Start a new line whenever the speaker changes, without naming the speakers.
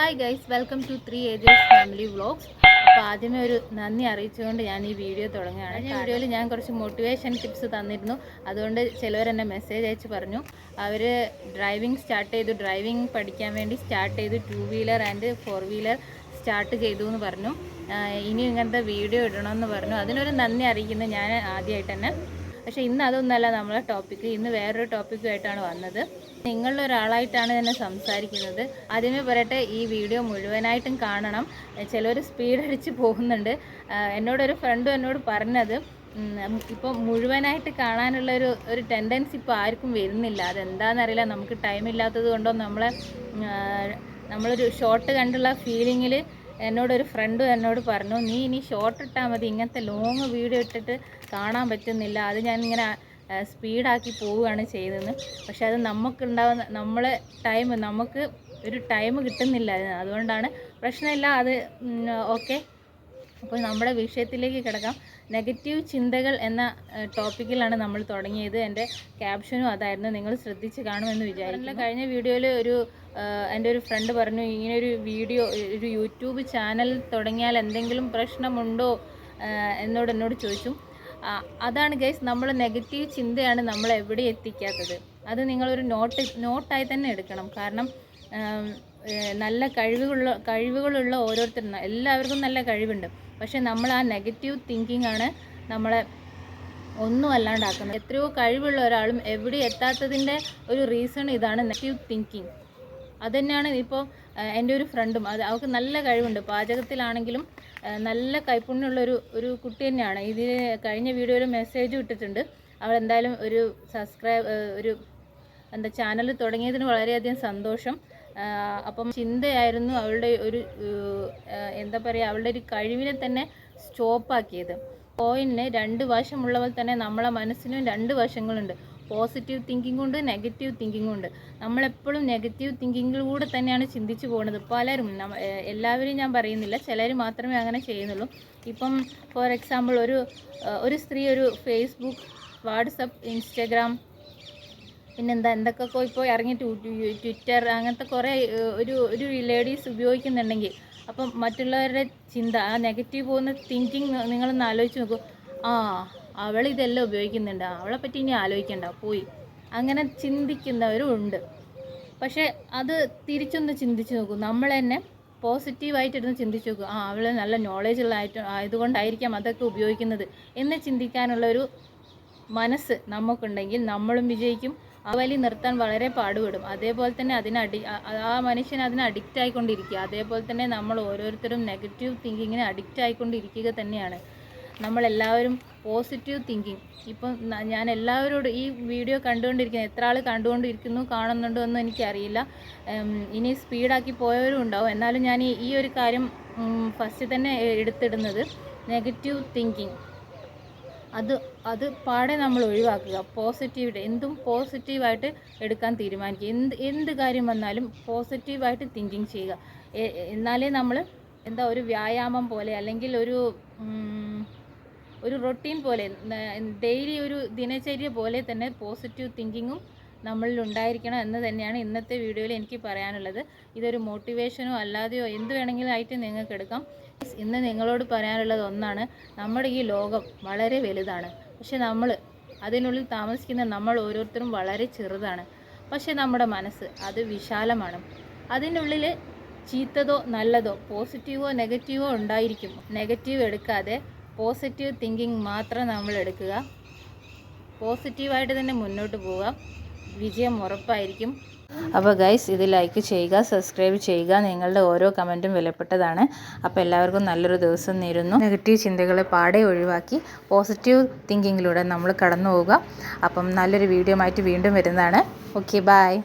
Hi guys welcome to three agers family vlogs അപ്പോൾ ആദ്യമേ ഒരു നന്ദി അറിയിച്ചുകൊണ്ട് ഞാൻ ഈ വീഡിയോ തുടങ്ങുകയാണ്. ഈ വീഡിയോയിൽ ഞാൻ കുറച്ച് മോട്ടിവേഷൻ ടിപ്സ് തന്നിരുന്നു. അതുകൊണ്ട് ചിലവരെന്നെ മെസ്സേജ് അയച്ച് പറഞ്ഞു. അവർ ഡ്രൈവിംഗ് സ്റ്റാർട്ട് ചെയ്തു. ഡ്രൈവിംഗ് പഠിക്കാൻ വേണ്ടി സ്റ്റാർട്ട് ചെയ്തു. Two wheeler and four wheeler start ചെയ്തു എന്ന് പറഞ്ഞു. ഇനി ഇങ്ങനത്തെ വീഡിയോ ഇടണമെന്ന് പറഞ്ഞു. അതിനൊരു നന്ദി അറിയിക്കുന്നത് ഞാൻ ആദ്യമായിട്ട് തന്നെ. പക്ഷേ ഇന്ന് അതൊന്നല്ല നമ്മളെ ടോപ്പിക്ക് ഇന്ന് വേറൊരു ടോപ്പിക്കുമായിട്ടാണ് വന്നത്. നിങ്ങളിലൊരാളായിട്ടാണ് തന്നെ സംസാരിക്കുന്നത്. ആദ്യമേ പറയട്ടെ ഈ വീഡിയോ മുഴുവനായിട്ടും കാണണം. ചിലർ സ്പീഡ് അടിച്ച് പോകുന്നുണ്ട്. എന്നോടൊരു ഫ്രണ്ടും എന്നോട് പറഞ്ഞത് ഇപ്പം മുഴുവനായിട്ട് കാണാനുള്ള ഒരു ഒരു ടെൻഡൻസി ഇപ്പോൾ ആർക്കും വരുന്നില്ല. അതെന്താണെന്നറിയില്ല നമുക്ക് ടൈം ഇല്ലാത്തത് കൊണ്ടോ നമ്മളെ നമ്മളൊരു ഷോർട്ട് കണ്ടുള്ള ഫീലിങ്ങിൽ എന്നോടൊരു ഫ്രണ്ട് എന്നോട് പറഞ്ഞു നീ ഇനി ഷോർട്ട് ഇട്ടാൽ മതി ഇങ്ങനത്തെ ലോങ് വീഡിയോ ഇട്ടിട്ട് കാണാൻ പറ്റുന്നില്ല. അത് ഞാനിങ്ങനെ സ്പീഡാക്കി പോവുകയാണ് ചെയ്തതെന്ന്. പക്ഷെ അത് നമുക്കുണ്ടാവുന്ന നമ്മളെ ടൈം നമുക്ക് ഒരു ടൈം കിട്ടുന്നില്ല. അതുകൊണ്ടാണ് പ്രശ്നമില്ല. അത് ഓക്കെ അപ്പോൾ നമ്മുടെ വിഷയത്തിലേക്ക് കിടക്കാം. നെഗറ്റീവ് ചിന്തകൾ എന്ന ടോപ്പിക്കിലാണ് നമ്മൾ തുടങ്ങിയത്. എന്റെ ക്യാപ്ഷനും അതായിരുന്നു. നിങ്ങൾ ശ്രദ്ധിച്ച് കാണുമെന്ന് വിചാരിക്കുന്നു. കഴിഞ്ഞ വീഡിയോയിൽ ഒരു എന്റെ ഒരു ഫ്രണ്ട് പറഞ്ഞു ഇങ്ങനെ ഒരു വീഡിയോ ഒരു യൂട്യൂബ് ചാനൽ തുടങ്ങിയാൽ എന്തെങ്കിലും പ്രശ്നമുണ്ടോ? എന്നോട് എന്നോട് ചോദിച്ചു. അതാണ് ഗൈസ് നമ്മൾ നെഗറ്റീവ് ചിന്തയാണ് നമ്മൾ എവിടെ എത്തിക്കാത്തത്. അത് നിങ്ങളൊരു നോട്ട് നോട്ടായി തന്നെ എടുക്കണം. കാരണം നല്ല കഴിവുകളുള്ള കഴിവുകളുള്ള ഓരോരുത്തരും എല്ലാവർക്കും നല്ല കഴിവുണ്ട്. പക്ഷേ നമ്മൾ ആ നെഗറ്റീവ് തിങ്കിങ് ആണ് നമ്മളെ ഒന്നും അല്ലാണ്ടാക്കുന്നത്. എത്രയോ കഴിവുള്ള ഒരാളും എവിടെ എത്താത്തതിന്റെ ഒരു റീസൺ ഇതാണ് നെഗറ്റീവ് തിങ്കിങ് അതുതന്നെയാണ് ഇപ്പോൾ എന്റെ ഒരു ഫ്രണ്ടും അത് അവൾക്ക് നല്ല കഴിവുണ്ട്. പാചകത്തിലാണെങ്കിലും നല്ല കൈപ്പുണ്യമുള്ള ഒരു ഒരു കുട്ടി തന്നെയാണ്. ഇതിൽ കഴിഞ്ഞ വീഡിയോയിൽ മെസ്സേജ് ഇട്ടിട്ടുണ്ട്. അവൾ എന്തായാലും ഒരു സബ്സ്ക്രൈബ് ഒരു എന്താ ചാനൽ തുടങ്ങിയതിന് വളരെയധികം സന്തോഷം. അപ്പം ചിന്തയായിരുന്നു അവളുടെ ഒരു എന്താ പറയുക അവളുടെ ഒരു കഴിവിനെ തന്നെ സ്റ്റോപ്പാക്കിയത്. കോയിന് രണ്ട് വശമുള്ളവർ തന്നെ നമ്മളെ മനസ്സിനും രണ്ട് വശങ്ങളുണ്ട്. പോസിറ്റീവ് തിങ്കിങ്ങും ഉണ്ട് നെഗറ്റീവ് തിങ്കിങ്ങും ഉണ്ട്. നമ്മളെപ്പോഴും നെഗറ്റീവ് തിങ്കിങ്ങിലൂടെ തന്നെയാണ് ചിന്തിച്ചു പോകുന്നത്. പലരും എല്ലാവരും ഞാൻ പറയുന്നില്ല ചിലർ മാത്രമേ അങ്ങനെ ചെയ്യുന്നുള്ളൂ. ഇപ്പം ഫോർ എക്സാമ്പിൾ ഒരു ഒരു സ്ത്രീ ഒരു ഫേസ്ബുക്ക് വാട്സപ്പ് ഇൻസ്റ്റഗ്രാം പിന്നെന്താ എന്തൊക്കെയൊക്കെ ഇപ്പോൾ ഇറങ്ങി ട്വിറ്റർ അങ്ങനത്തെ കുറേ ഒരു ഒരു ലേഡീസ് ഉപയോഗിക്കുന്നുണ്ടെങ്കിൽ അപ്പം മറ്റുള്ളവരുടെ ചിന്ത ആ നെഗറ്റീവ് പോകുന്ന തിങ്കിങ് നിങ്ങളൊന്ന് ആലോചിച്ച് നോക്കൂ. ആ അവൾ ഇതെല്ലാം ഉപയോഗിക്കുന്നുണ്ട്. അവളെ പറ്റി ഇനി ആലോചിക്കണ്ട. പോയി. അങ്ങനെ ചിന്തിക്കുന്നവരും ഉണ്ട് പക്ഷേ അത് തിരിച്ചൊന്ന് ചിന്തിച്ച് നോക്കൂ. നമ്മൾ തന്നെ പോസിറ്റീവായിട്ടിരുന്ന് ചിന്തിച്ച് നോക്കൂ. ആ അവൾ നല്ല നോളേജ് ഉള്ള ആയിട്ട് ആയതുകൊണ്ടായിരിക്കാം അതൊക്കെ ഉപയോഗിക്കുന്നത് എന്ന് ചിന്തിക്കാനുള്ളൊരു മനസ്സ് നമുക്കുണ്ടെങ്കിൽ നമ്മളും വിജയിക്കും. ആ വലി നിർത്താൻ വളരെ പാടുപെടും. അതേപോലെ തന്നെ അതിന് ആ- മനുഷ്യൻ അതിന് അഡിക്റ്റ് ആയിക്കൊണ്ടിരിക്കുക. അതേപോലെ തന്നെ നമ്മൾ ഓരോരുത്തരും നെഗറ്റീവ് തിങ്കിങ്ങിന് അഡിക്റ്റ് ആയിക്കൊണ്ടിരിക്കുക തന്നെയാണ്. നമ്മളെല്ലാവരും പോസിറ്റീവ് തിങ്കിങ് ഇപ്പം ഞാൻ എല്ലാവരോടും ഈ വീഡിയോ കണ്ടുകൊണ്ടിരിക്കുന്ന എത്ര ആൾ കണ്ടുകൊണ്ടിരിക്കുന്നു കാണുന്നുണ്ടോ എന്ന് എനിക്കറിയില്ല. ഇനി സ്പീഡാക്കി പോയവരും ഉണ്ടാവും. എന്നാലും ഞാൻ ഈ ഒരു കാര്യം ഫസ്റ്റ് തന്നെ എടുത്തിടുന്നത് നെഗറ്റീവ് തിങ്കിങ് അത് അത് പാടെ നമ്മൾ ഒഴിവാക്കുക. പോസിറ്റീവ് എന്തും പോസിറ്റീവായിട്ട് എടുക്കാൻ തീരുമാനിക്കുക. എന്ത് എന്ത് കാര്യം വന്നാലും പോസിറ്റീവായിട്ട് തിങ്കിങ് ചെയ്യുക. എന്നാലേ നമ്മൾ എന്താ ഒരു വ്യായാമം പോലെ അല്ലെങ്കിൽ ഒരു ഒരു റൊട്ടീൻ പോലെ ഡെയിലി ഒരു ദിനചര്യ പോലെ തന്നെ പോസിറ്റീവ് തിങ്കിങ്ങും നമ്മളിൽ ഉണ്ടായിരിക്കണം എന്ന് തന്നെയാണ് ഇന്നത്തെ വീഡിയോയിൽ എനിക്ക് പറയാനുള്ളത്. ഇതൊരു മോട്ടിവേഷനോ അല്ലാതെയോ എന്ത് വേണമെങ്കിലും ആയിട്ട് നിങ്ങൾക്ക് എടുക്കാം. ഇന്ന് നിങ്ങളോട് പറയാനുള്ളത് ഒന്നാണ് നമ്മുടെ ഈ ലോകം വളരെ വലുതാണ്. പക്ഷെ നമ്മൾ അതിനുള്ളിൽ താമസിക്കുന്ന നമ്മൾ ഓരോരുത്തരും വളരെ ചെറുതാണ്. പക്ഷെ നമ്മുടെ മനസ്സ് അത് വിശാലമാണ്. അതിനുള്ളിൽ ചീത്തതോ നല്ലതോ പോസിറ്റീവോ നെഗറ്റീവോ ഉണ്ടായിരിക്കും. നെഗറ്റീവ് എടുക്കാതെ പോസിറ്റീവ് തിങ്കിങ് മാത്രം നമ്മൾ എടുക്കുക. പോസിറ്റീവായിട്ട് തന്നെ മുന്നോട്ട് പോവുക. വിജയം ഉറപ്പായിരിക്കും. അപ്പോൾ ഗൈസ് ഇത് ലൈക്ക് ചെയ്യുക സബ്സ്ക്രൈബ് ചെയ്യുക. നിങ്ങളുടെ ഓരോ കമന്റും വിലപ്പെട്ടതാണ്. അപ്പോൾ എല്ലാവർക്കും നല്ലൊരു ദിവസം നേരുന്നു. നെഗറ്റീവ് ചിന്തകളെ പാടെ ഒഴിവാക്കി പോസിറ്റീവ് തിങ്കിങ്ങിലൂടെ നമ്മൾ കടന്നു പോവുക അപ്പം നല്ലൊരു വീഡിയോ ആയിട്ട് വീണ്ടും വരുന്നതാണ്. Okay bye